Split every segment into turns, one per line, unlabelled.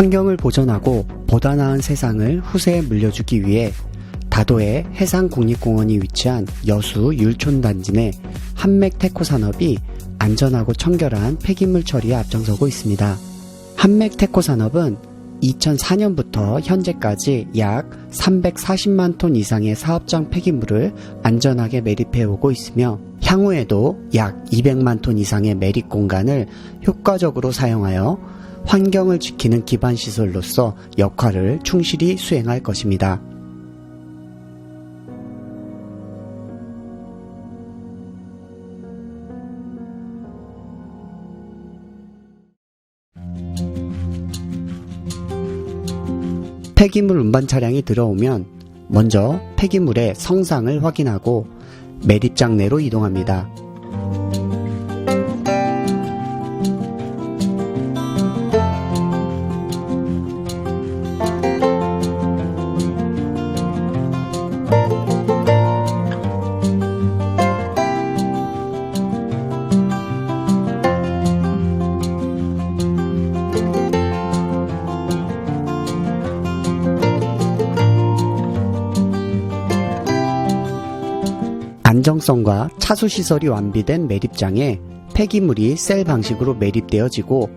환경을 보존하고 보다 나은 세상을 후세에 물려주기 위해 다도의 해상국립공원이 위치한 여수 율촌단지 내 한맥테코 산업이 안전하고 청결한 폐기물 처리에 앞장서고 있습니다. 한맥테코 산업은 2004년부터 현재까지 약 340만 톤 이상의 사업장 폐기물을 안전하게 매립해 오고 있으며 향후에도 약 200만 톤 이상의 매립 공간을 효과적으로 사용하여 환경을 지키는 기반 시설로서 역할을 충실히 수행할 것입니다. 폐기물 운반 차량이 들어오면 먼저 폐기물의 성상을 확인하고 매립장 내로 이동합니다. 안정성과 차수 시설이 완비된 매립장에 폐기물이 셀 방식으로 매립되어지고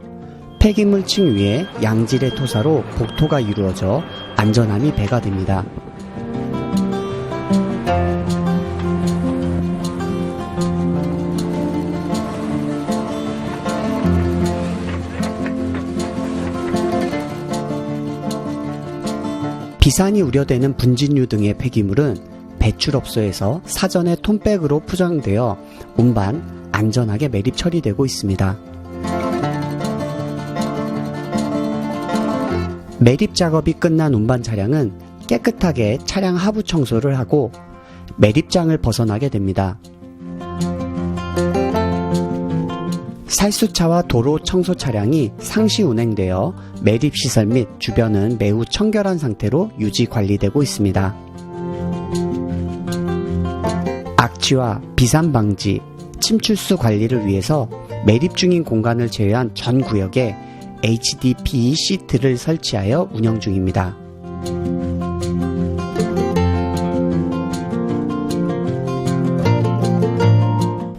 폐기물 층 위에 양질의 토사로 복토가 이루어져 안전함이 배가 됩니다. 비산이 우려되는 분진류 등의 폐기물은 배출업소에서 사전에 톤백으로 포장되어 운반 안전하게 매립 처리되고 있습니다. 매립 작업이 끝난 운반 차량은 깨끗하게 차량 하부 청소를 하고 매립장을 벗어나게 됩니다. 살수차와 도로 청소 차량이 상시 운행되어 매립 시설 및 주변은 매우 청결한 상태로 유지 관리되고 있습니다. 악취와 비산 방지, 침출수 관리를 위해서 매립 중인 공간을 제외한 전 구역에 HDPE 시트를 설치하여 운영 중입니다.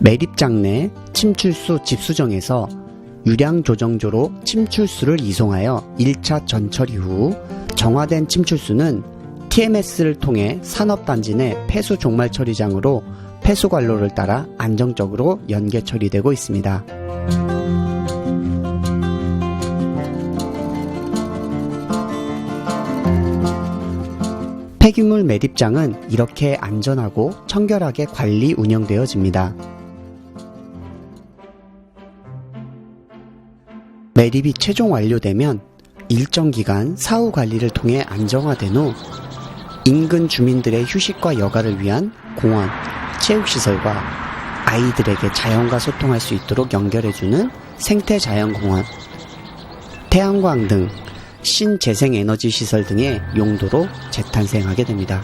매립장 내 침출수 집수정에서 유량 조정조로 침출수를 이송하여 1차 전처리 후 정화된 침출수는 TMS를 통해 산업단지 내 폐수 종말 처리장으로 폐수 관로를 따라 안정적으로 연계 처리되고 있습니다. 폐기물 매립장은 이렇게 안전하고 청결하게 관리 운영되어집니다. 매립이 최종 완료되면 일정 기간 사후 관리를 통해 안정화된 후 인근 주민들의 휴식과 여가를 위한 공원, 체육시설과 아이들에게 자연과 소통할 수 있도록 연결해주는 생태자연공원, 태양광 등 신재생에너지 시설 등의 용도로 재탄생하게 됩니다.